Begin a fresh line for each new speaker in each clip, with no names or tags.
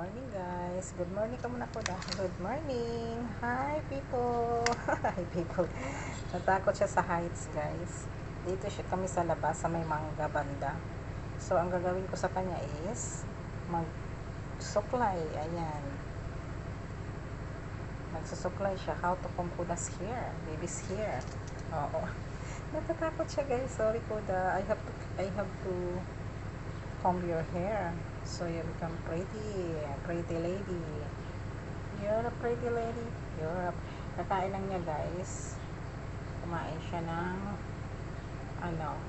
morning guys. Good morning ka muna ko Good morning. Hi people. Hi people. Natakot siya sa heights guys. Dito siya kami sa labas sa may mangga banda. So ang gagawin ko sa kanya is mag suklay. Ayan. Magsusuklay siya. How to comb kudas here. Baby's here. Oo. Natatakot siya guys. Sorry kuda. I have to I have to comb your hair so you become pretty pretty lady you're a pretty lady you're a kakain lang niya guys kumain siya ng ano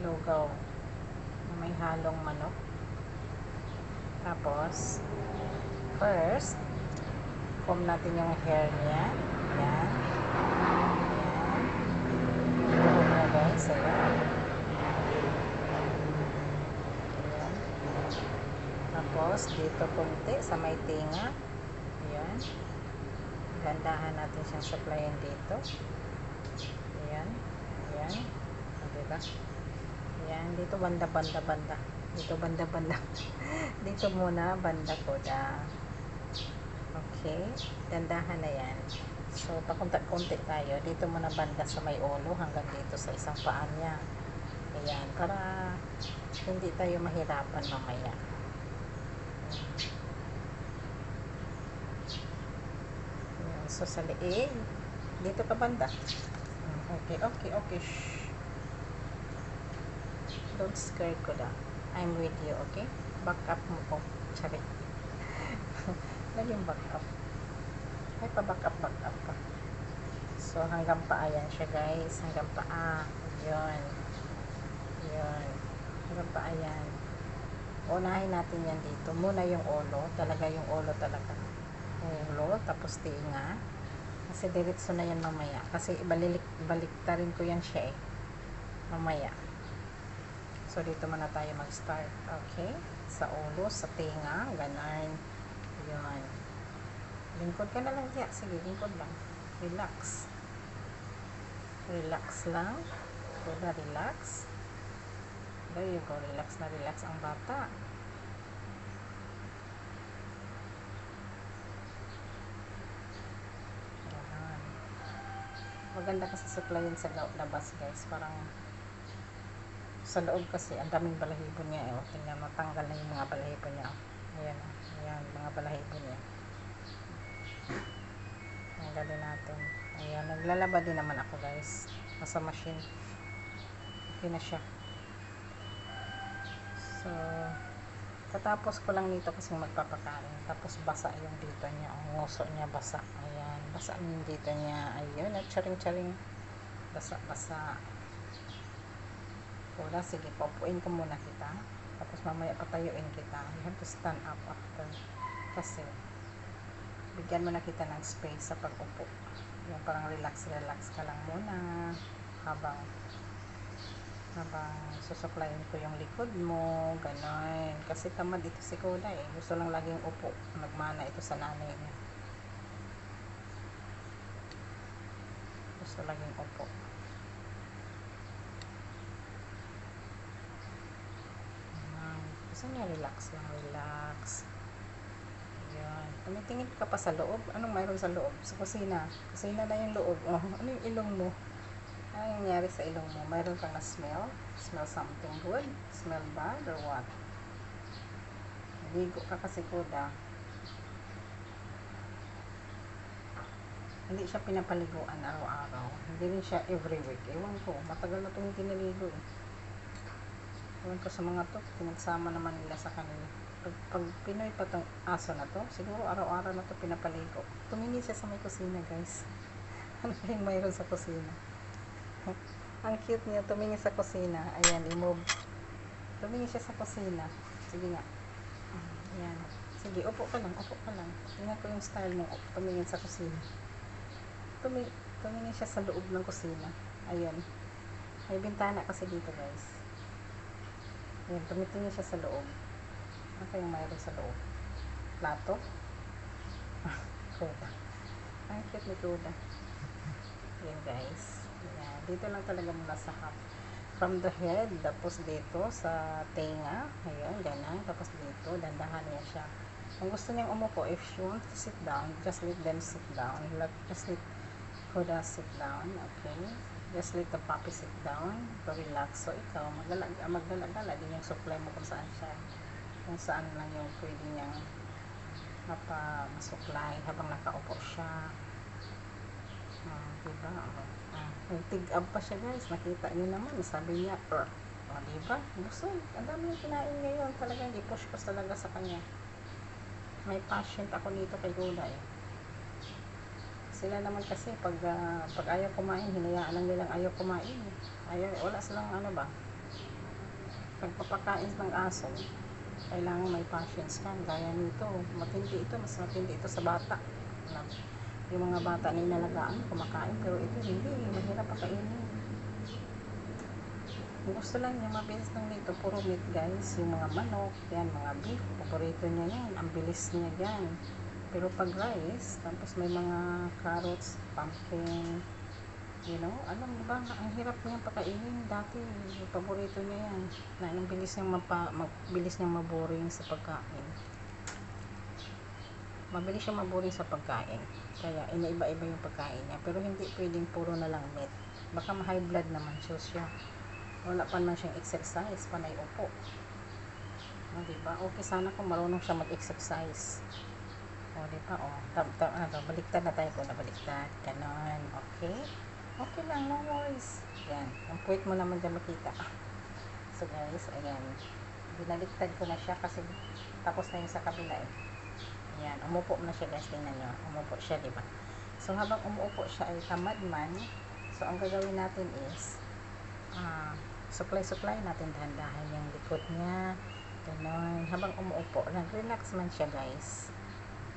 lugaw may halong manok tapos first comb natin yung hair niya yan yan yung guys ayan Tapos, dito konti sa may tinga. Ayan. Gandahan natin siyang supplyan dito. Ayan. Ayan. O, diba? Ayan. Dito banda, banda, banda. Dito banda, banda. dito muna, banda ko da. Okay. Gandahan na yan. So, pakunti-kunti tayo. Dito muna banda sa may ulo hanggang dito sa isang paan niya. Ayan. Para hindi tayo mahirapan mamaya. So sa liig, dito ka banda. Okay, okay, okay. Shh. Don't scare ko da. I'm with you, okay? Back up mo ko. Charit. Laging back up. Ay, pa back up, back up pa. So, hanggang paa yan siya, guys. Hanggang paa. Yun. Yun. Hanggang paa yan unahin natin yan dito. Muna yung ulo. Talaga yung ulo talaga. Ulo tapos tinga. Kasi diretso na yan mamaya. Kasi balik, baliktarin ko yan siya eh. Mamaya. So dito muna tayo mag start okay. Sa ulo sa tinga. Ganon. Yun. Lingkod ka na lang diya sige lingkod lang. Relax. Relax lang. Kuda, relax. There you go. Relax na relax ang bata. Ayan. Maganda kasi supplyan sa labas guys. Parang sa loob kasi ang daming balahibo niya. Eh. O, tingnan mo, tanggal na yung mga balahibo niya. Ayan. Ayan, mga balahibo niya. Tanggalin natin. Ayan, naglalaba din naman ako guys. Nasa machine. Okay na siya. So, katapos ko lang nito kasi magpapakain. Tapos basa yung dito niya. Ang nguso niya basa. Ayan. Basa yung dito niya. Ayun. At charing-charing. Basa-basa. Wala. Sige. Paupuin ko muna kita. Tapos mamaya patayuin kita. You have to stand up after. Kasi bigyan mo na kita ng space sa pag-upo. Yung parang relax-relax ka lang muna habang habang susuklayin ko yung likod mo, ganon. Kasi tamad ito si Koda eh. Gusto lang laging upo. Nagmana ito sa nanay niya. Gusto laging upo. Ayan. Gusto niya relax lang, relax. Ayan. Tumitingin ka pa sa loob. Anong mayroon sa loob? Sa kusina. Kusina na yung loob. Oh, ano yung ilong mo? Ano nangyari sa ilong mo? Mayroon kang na-smell? Smell something good? Smell bad or what? Ligo ka kasi kuda. Hindi siya pinapaliguan araw-araw. Hindi rin siya every week. Ewan ko. Matagal na itong pinaligo eh. Ewan ko sa mga to. Pinagsama naman nila sa kanila. Pag, pag Pinoy pa itong aso na to, siguro araw-araw na to pinapaligo. Tumingin siya sa may kusina guys. Ano kayong mayroon sa kusina? Ang cute niya, tumingin sa kusina. Ayan, i-move. Tumingin siya sa kusina. Sige nga. Ayan. Sige, upo ka lang, upo ka lang. Tingnan ko yung style mo. Tumingin sa kusina. Tumi tumingin siya sa loob ng kusina. Ayan. May bintana kasi dito, guys. Ayan, tumitingin siya sa loob. Ano kayong mayroon sa loob? Plato? Kuda. Ang cute ni Kuda. Ayan, guys. Ayan. Dito lang talaga muna sa half, from the head, tapos dito sa tenga, ayun, ganun, tapos dito, dandahan niya siya. Kung gusto niyang umupo, if she wants to sit down, just let them sit down. Let, just let Huda sit down, okay? Just let the puppy sit down to relax. So, ikaw, magdala- magdala-gala din yung supply mo kung saan siya. Kung saan lang yung pwede niyang mapa masuklay habang nakaupo siya. Ah, diba? Oh. Nagtig-up pa siya guys. Nakita niyo naman. Sabi niya, er. Oh, diba? Gusto. Ang dami yung kinain ngayon. Talagang i-push ko talaga sa kanya. May patient ako nito kay eh. Sila naman kasi pag, ah, pag ayaw kumain, hinayaan lang nilang ayaw kumain. Ayaw, wala silang ano ba. Pagpapakain ng aso, kailangan may patience ka. Gaya nito, matindi ito, mas matindi ito sa bata. Alam, Yung mga bata na inalagaan, kumakain, pero ito hindi, mahirap pakainin. Gusto lang niya, mabilis lang dito, puro meat guys, yung mga manok, yan, mga beef, paborito niya yan, ang bilis niya yan. Pero pag rice, tapos may mga carrots, pumpkin, you know, alam mo ba, ang hirap niya pakainin dati, paborito niya yan, na ang bilis niyang mapa, mabilis niyang maboring sa pagkain. Mabilis siyang maboring sa pagkain. Kaya inaiba-iba yung pagkain niya. Pero hindi pwedeng puro na lang meat. Baka ma-high blood naman siya siya. Wala pa naman siyang exercise, panay upo. O, diba? Okay sana kung marunong siya mag-exercise. O, diba? O, tam, tam, ano, baliktad na tayo kung nabaliktad. Ganon. Okay? Okay lang, no worries. Yan. Ang puwit mo naman dyan makita. So, guys, ayan. Binaliktad ko na siya kasi tapos na yung sa kabila eh. Ayan. Umupo na siya, guys. Tingnan nyo. Umupo siya, diba? So, habang umuupo siya ay tamad man. So, ang gagawin natin is ah, supply-supply natin dahan-dahan yung likod niya. Ganon. Habang umuupo, nag-relax man siya, guys.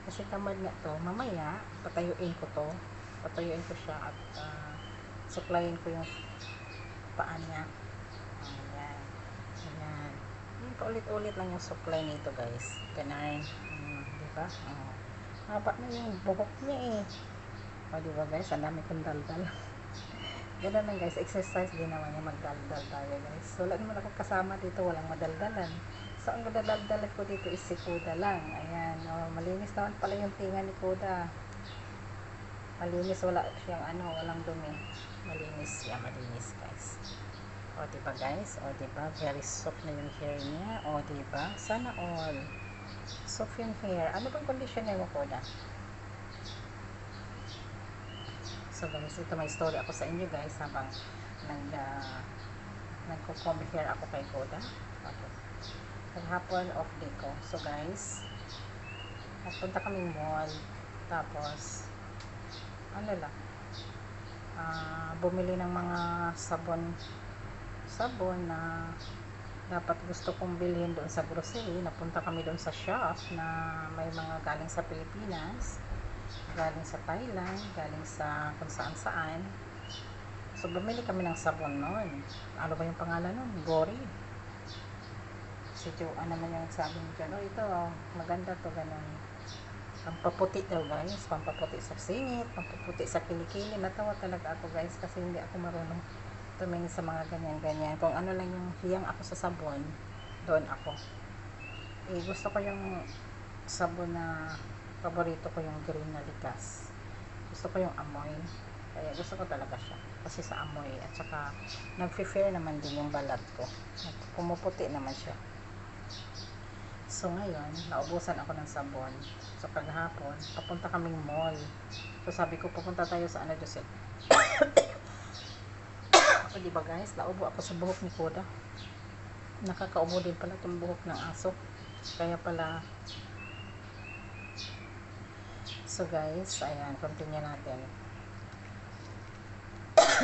Kasi tamad nga to. Mamaya, patayuin ko to. Patayuin ko siya at ah, supplyin ko yung paa niya. Ayan. Ayan, paulit-ulit lang yung supply nito, guys. Ganon. Hmm, di ba? Oh. Haba na yung buhok niya eh. O, di ba, guys? Ang dami kong daldal. Ganun lang guys, exercise din naman yung magdaldal tayo guys. So, wala naman ako kasama dito, walang madaldalan. So, ang madaldal ko dito is si Kuda lang. Ayan, oh, malinis naman pala yung tinga ni Kuda. Malinis, wala siyang ano, walang dumi. Malinis siya, malinis guys. O, diba guys? O, diba? Very soft na yung hair niya. O, diba? Sana all. Soft yung hair. Ano bang conditioner mo, Kuda? So guys, ito may story ako sa inyo guys habang nag uh, nagko-comb hair ako kay Koda. Okay. Paghapon off day ko. So guys, nagpunta kaming mall. Tapos, ano lang, ah, bumili ng mga sabon sabon na dapat gusto kong bilhin doon sa grocery. Napunta kami doon sa shop na may mga galing sa Pilipinas galing sa Thailand, galing sa kung saan saan. So, bumili kami ng sabon noon. Ano ba yung pangalan noon? Gori. Si Joanne naman yung sabi niya oh, ito, maganda to, ganun. Pampaputi daw, guys. Pampaputi sa singit, pampaputi sa kilikili. Natawa talaga ako, guys, kasi hindi ako marunong tumingin sa mga ganyan-ganyan. Kung ano lang yung hiyang ako sa sabon, doon ako. Eh, gusto ko yung sabon na paborito ko yung green na likas. Gusto ko yung amoy. Kaya gusto ko talaga siya. Kasi sa amoy. At saka, nag-fair naman din yung balat ko. Pumuputi naman siya. So, ngayon, naubusan ako ng sabon. So, paghapon, papunta kaming mall. So, sabi ko, pupunta tayo sa ano, Joseph. O, diba guys, naubo ako sa buhok ni Koda. Nakakaubo din pala itong buhok ng aso. Kaya pala, So guys, ayan, continue natin.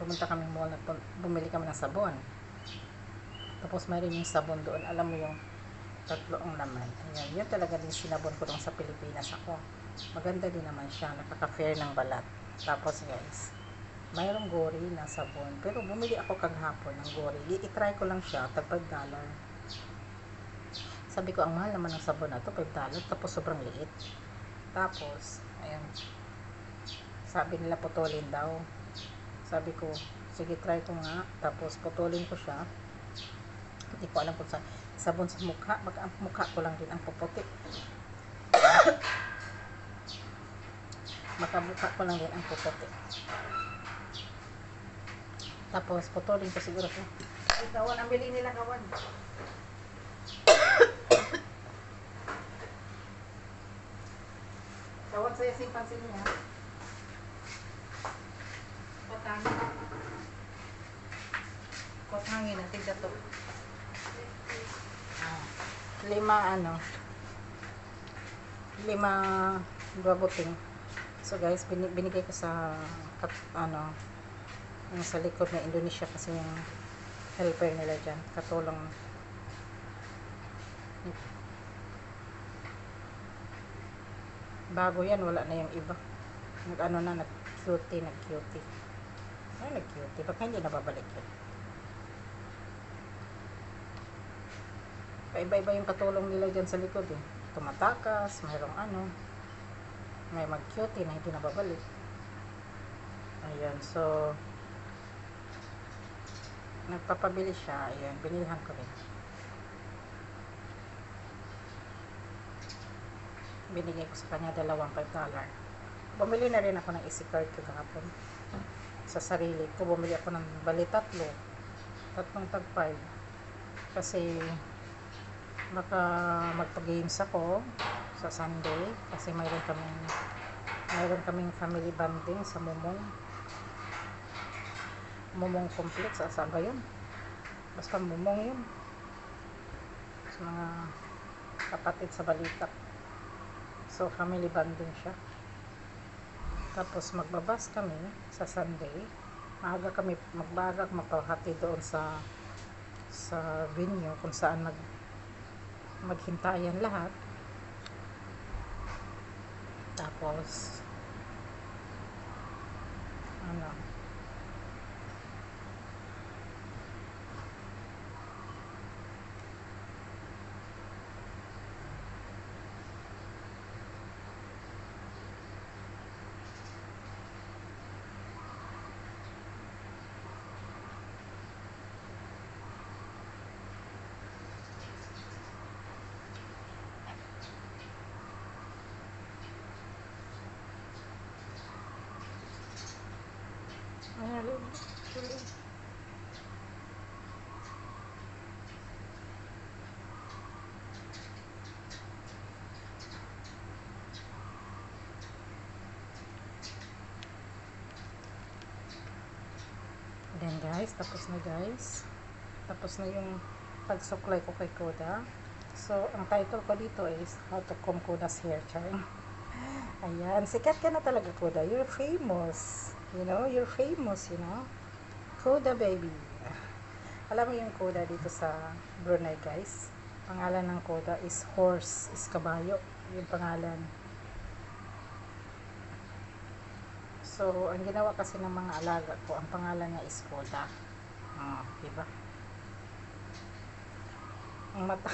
Pumunta kami mall, bumili kami ng sabon. Tapos mayroon yung sabon doon, alam mo yung tatlo ang laman. Ayan, yun talaga din sinabon ko doon sa Pilipinas ako. Maganda din naman siya, nakaka-fair ng balat. Tapos guys, mayroong gori na sabon. Pero bumili ako kaghapon ng gori. I-try ko lang siya, tag 5 dollar. Sabi ko, ang mahal naman ng sabon na to, 5 dollar. Tapos sobrang liit. Tapos, ayun, sabi nila putulin daw. Sabi ko, sige try ko nga tapos putulin ko siya hindi ko alam kung sa sabon sa mukha baka ang mukha ko lang din ang puputi baka mukha ko lang din ang puputi tapos putulin ko siguro ko ay kawan ang bili nila kawan kawan saya simpan sini ya Kotangin. Kotangin natin to. Ah, lima ano. Lima dua buting. So guys, bin- binigay ko sa kat, ano yung sa likod na Indonesia kasi yung helper nila dyan. Katulong bago yan, wala na yung iba. Nag ano na, nag-cutie, nag-cutie. Ay, nag-cutie. Baka hindi nababalik yun. Paiba-iba yung katulong nila dyan sa likod eh. Tumatakas, mayroong ano. May mag-cutie na hindi nababalik. Ayan, so nagpapabili siya. Ayan, binilhan ko rin. Binigay ko sa kanya dalawang 5 dollar. Bumili na rin ako ng easy card ko kahapon. Sa sarili ko, bumili ako ng bali tatlo. Tatlong tag 5. Kasi baka magpa-games ako sa Sunday kasi mayroon kaming mayroon kaming family bonding sa Mumong Mumong complex sa saan ba yun? basta Mumong yun. Sa mga kapatid sa Balitak so family bonding siya. Tapos magbabas kami sa Sunday. Maaga kami magbaga magpahati doon sa sa venue kung saan mag maghintayan lahat. Tapos ano Then guys, tapos na guys. Tapos na yung pagsuklay ko kay Koda. So, ang title ko dito is How to Comb Koda's Hair Charm. Ayan, sikat ka na talaga Koda. You're famous. You know, you're famous, you know. Koda baby. Alam mo yung Koda dito sa Brunei guys. Pangalan ng Koda is horse, is kabayo. Yung pangalan. So, ang ginawa kasi ng mga alaga ko, ang pangalan niya is Koda. Ah, diba? Ang mata.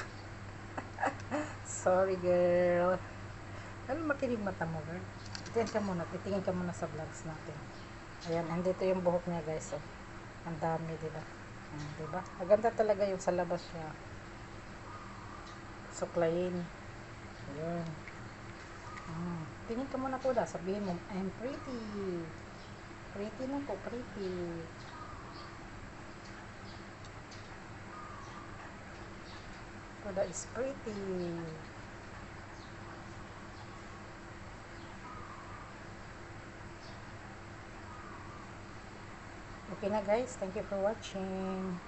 Sorry, girl. Ano makinig mata mo, girl? Titingin ka muna. Titingin ka muna sa vlogs natin. Ayan, andito yung buhok niya, guys. Oh. Ang dami, diba? Hmm, diba? Maganda talaga yung sa labas niya. Suklayin. Ayan. Hmm. Tingin ka muna po Sabihin mo, I'm pretty. Pretty na po, pretty. Kuda is pretty. Okay na guys, thank you for watching.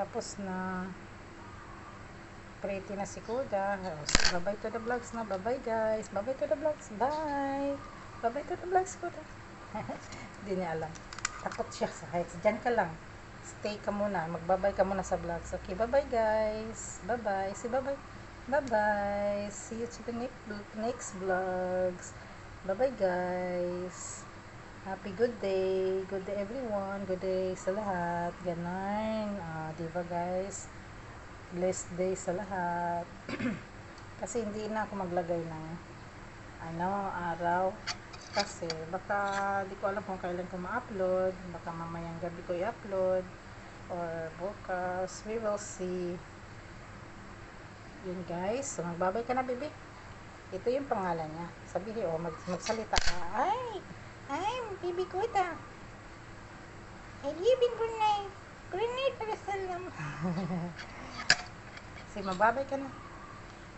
Tapos na pretty na si Kuda. So, bye-bye to the vlogs na. Bye-bye guys. Bye-bye to the vlogs. Bye. Bye-bye to the vlogs, Kuda. Hindi niya alam. Takot siya sa heights. Diyan ka lang. Stay ka muna. Magbabay ka muna sa vlogs. Okay, bye-bye guys. Bye-bye. See, bye-bye. Bye-bye. See you to the next, vlogs. Bye-bye guys. Happy good day. Good day everyone. Good day sa lahat. Ganon. Ah, di guys? Blessed day sa lahat. Kasi hindi na ako maglagay ng ano, araw. Kasi baka di ko alam kung kailan ko ma-upload. Baka mamayang gabi ko i-upload. Or bukas. We will see. Yun guys. So magbabay ka na baby. Ito yung pangalan niya. Sabihin oh, mag magsalita ka. Ay! I'm baby Kuta. I live in Brunei. Brunei Darussalam. Sige, mababay ka na.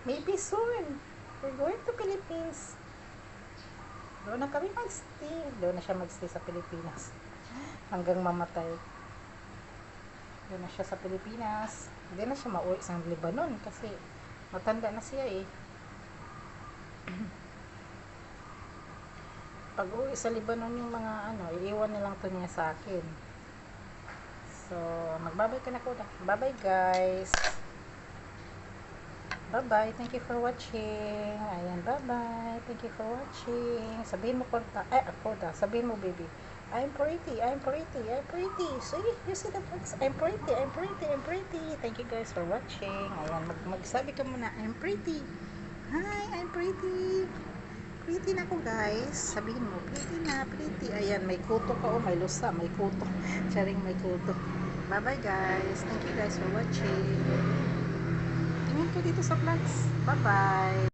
Maybe soon. We're going to Philippines. Doon na kami mag-stay. Doon na siya mag-stay sa Pilipinas. Hanggang mamatay. Doon na siya sa Pilipinas. Hindi na siya mauwi sa Lebanon kasi matanda na siya eh. Pag uwi sa Lebanon yung mga ano, iiwan na lang to niya sa akin. So, magbabay ka na ko Bye-bye guys. Bye-bye. Thank you for watching. Ayan, bye-bye. Thank you for watching. Sabihin mo konta. Ay, ako da. Sabihin mo, baby. I'm pretty. I'm pretty. I'm pretty. See? You see the box? I'm pretty. I'm pretty. I'm pretty. Thank you guys for watching. Ayan, mag magsabi ka muna. I'm pretty. Hi, I'm pretty. Pretty na ako, guys. Sabihin mo, pretty na, pretty. Ayan, may kuto ka. Oh, may lusa. May kuto. Charing may kuto. Bye-bye, guys. Thank you guys for watching. Tingin ko dito sa vlogs. Bye-bye.